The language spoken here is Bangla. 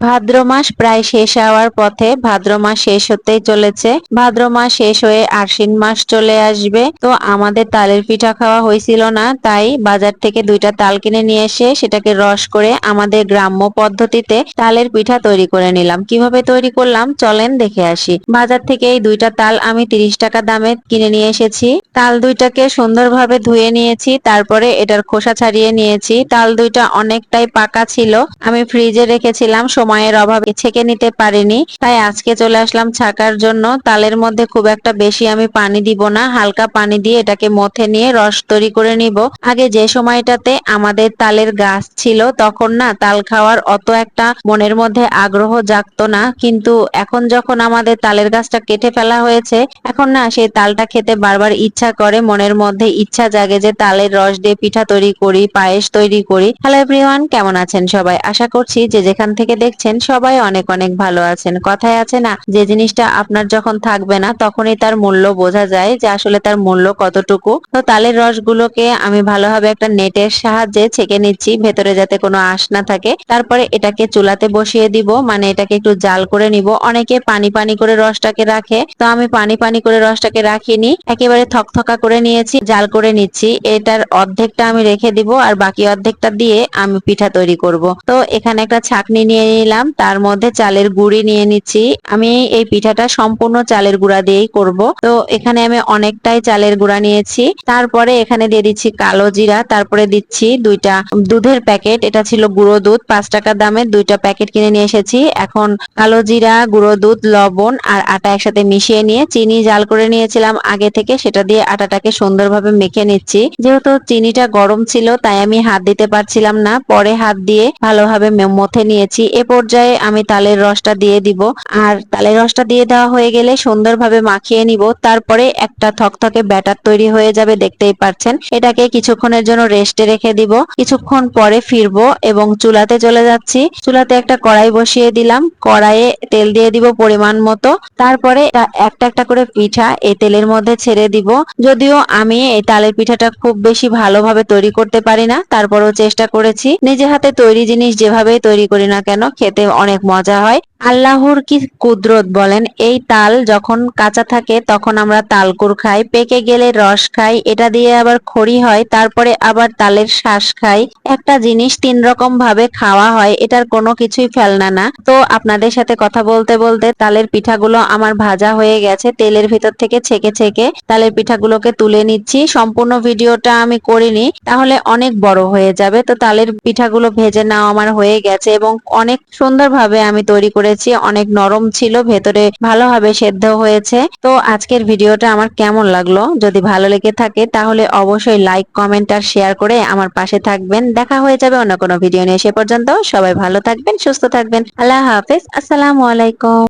ভাদ্র মাস প্রায় শেষ হওয়ার পথে ভাদ্র মাস শেষ হতেই চলেছে। ভাদ্র মাস শেষ হয়ে আশ্বিন মাস চলে আসবে। তো আমাদের তালের পিঠা খাওয়া হয়েছিল না, তাই বাজার থেকে দুইটা তাল কিনে নিয়ে এসে সেটাকে রস করে আমাদের গ্রাম্য পদ্ধতিতে তালের পিঠা তৈরি করে নিলাম। কীভাবে তৈরি করলাম? চলেন দেখে আসি। বাজার থেকে এই দুইটা তাল আমি তিরিশ টাকা দামে কিনে নিয়ে এসেছি। তাল দুইটাকে সুন্দরভাবে ধুয়ে নিয়েছি, তারপরে এটার খোসা ছাড়িয়ে নিয়েছি। তাল দুইটা অনেকটাই পাকা ছিল। আমি ফ্রিজে রেখেছিলাম সময়ের অভাবে ছেঁকে নিতে পারিনি। তাই আজকে চলে আসলাম ছাকার জন্য। তালের মধ্যে খুব একটা বেশি আমি পানি দিব না। হালকা পানি দিয়ে এটাকে মথে নিয়ে রস তৈরি করে নিব। আগে যে সময়টাতে আমাদের তালের গাছ ছিল, তখন না তাল খাওয়ার অত একটা মনের মধ্যে আগ্রহ জাগতো না। কিন্তু এখন যখন আমাদের তালের গাছটা কেটে ফেলা হয়েছে, এখন না সেই তালটা খেতে বারবার ইচ্ছা করে। মনের মধ্যে ইচ্ছা জাগে যে তালের রস দিয়ে পিঠা তৈরি করি, পায়েস তৈরি করি। হ্যালো এভরিওয়ান, কেমন আছেন সবাই? আশা করছি যে যেখান থেকে দেখছেন সবাই অনেক অনেক ভালো আছেন। কথায় আছে না, যে জিনিসটা আপনার যখন থাকবে না, তখনই তার মূল্য বোঝা যায় যে আসলে তার মূল্য কতটুকু। তো তালের রসগুলোকে আমি ভালোভাবে একটা নেটের সাহায্যে ছেঁকে নিচ্ছি, ভেতরে যাতে কোনো আঁশ না থাকে। তারপরে এটাকে চুলাতে বসিয়ে দিব মানে এটাকে একটু জাল করে নিব। অনেকে পানি পানি করে রসটাকে রাখে, তো আমি পানি পানি করে রসটাকে রাখিনি, একেবারে থকথকা করে নিয়েছি, জাল করে নিচ্ছি। এটার অর্ধেকটা আমি রেখে দিব, আর বাকি অর্ধেকটা দিয়ে আমি পিঠা তৈরি করব। তো এখানে একটা ছাকনি নিয়ে তার মধ্যে চালের গুঁড়ি নিয়ে নিচ্ছি। আমি এই পিঠাটা সম্পূর্ণ চালের গুঁড়া দিয়েই করব। তো এখানে আমি অনেকটাই চালের গুঁড়া নিয়েছি। তারপরে এখানে দিয়ে দিচ্ছি কালো জিরা, তারপরে দিচ্ছি দুইটা দুধের প্যাকেট। এটা ছিল গুঁড়ো দুধ, পাঁচ টাকা দামের দুইটা প্যাকেট কিনে নিয়ে এসেছি। এখন কালো জিরা, গুঁড়ো দুধ, লবণ আর আটা একসাথে মিশিয়ে নিয়ে চিনি জাল করে নিয়েছিলাম আগে থেকে। সেটা দিয়ে আটাটাকে সুন্দরভাবে মেখে নিচ্ছি। যেহেতু চিনিটা গরম ছিল, তাই আমি হাত দিতে পারছিলাম না। পরে হাত দিয়ে ভালোভাবে মথে নিয়েছি। এ পর্যায়ে আমি তালের রসটা দিয়ে দিব। আর তালের রসটা দিয়ে দেওয়া হয়ে গেলে সুন্দরভাবে মাখিয়ে নিব। তারপরে একটা থকথকে ব্যাটার তৈরি হয়ে যাবে, দেখতেই পাচ্ছেন। এটাকে কিছুক্ষণের জন্য রেস্টে রেখে দিব। কিছুক্ষণ পরে ফিরবো এবং চুলাতে চলে যাচ্ছি। চুলাতে একটা কড়াই বসিয়ে দিলাম। কড়াইয়ে তেল দিয়ে দিব পরিমাণ মতো। তারপরে একটা একটা করে পিঠা এই তেলের মধ্যে ছেড়ে দিব। যদিও আমি এই তালের পিঠাটা খুব বেশি ভালোভাবে তৈরি করতে পারি না। তারপরেও চেষ্টা করেছি। নিজে হাতে তৈরি জিনিস যেভাবেই তৈরি করি না কেন খেতে অনেক মজা হয়। আল্লাহর কি কুদরত বলেন? এই তাল যখন কাঁচা থাকে, তখন আমরা তালকুর খাই, পেকে গেলে রস খাই, এটা দিয়ে আবার খড়ি হয়, তারপরে আবার তালের শ্বাস খাই। একটা জিনিস তিন রকম ভাবে খাওয়া হয়, এটার কোনো কিছুই ফেলনা না। তো আপনাদের সাথে কথা বলতে বলতে তালের পিঠাগুলো আমার ভাজা হয়ে গেছে, তেলের ভিতর থেকে ছেকে ছেকে তালের পিঠাগুলোকে তুলে নিচ্ছি। সম্পূর্ণ ভিডিওটা আমি করিনি, তাহলে অনেক বড় হয়ে যাবে। তো তালের পিঠাগুলো ভেজে নাও আমার হয়ে গেছে এবং অনেক সুন্দরভাবে আমি তৈরি করেছি, অনেক নরম ছিল, ভেতরে ভালোভাবে সেদ্ধ হয়েছে। তো আজকের ভিডিওটা আমার কেমন লাগল? যদি ভালো লেগে থাকে তাহলে অবশ্যই লাইক কমেন্ট আর শেয়ার করে আমার পাশে থাকবেন। দেখা হয়ে যাবে অন্য কোনো ভিডিও নিয়ে। সে পর্যন্ত সবাই ভালো থাকবেন, সুস্থ থাকবেন। আল্লাহ হাফেজ। আসসালামু আলাইকুম।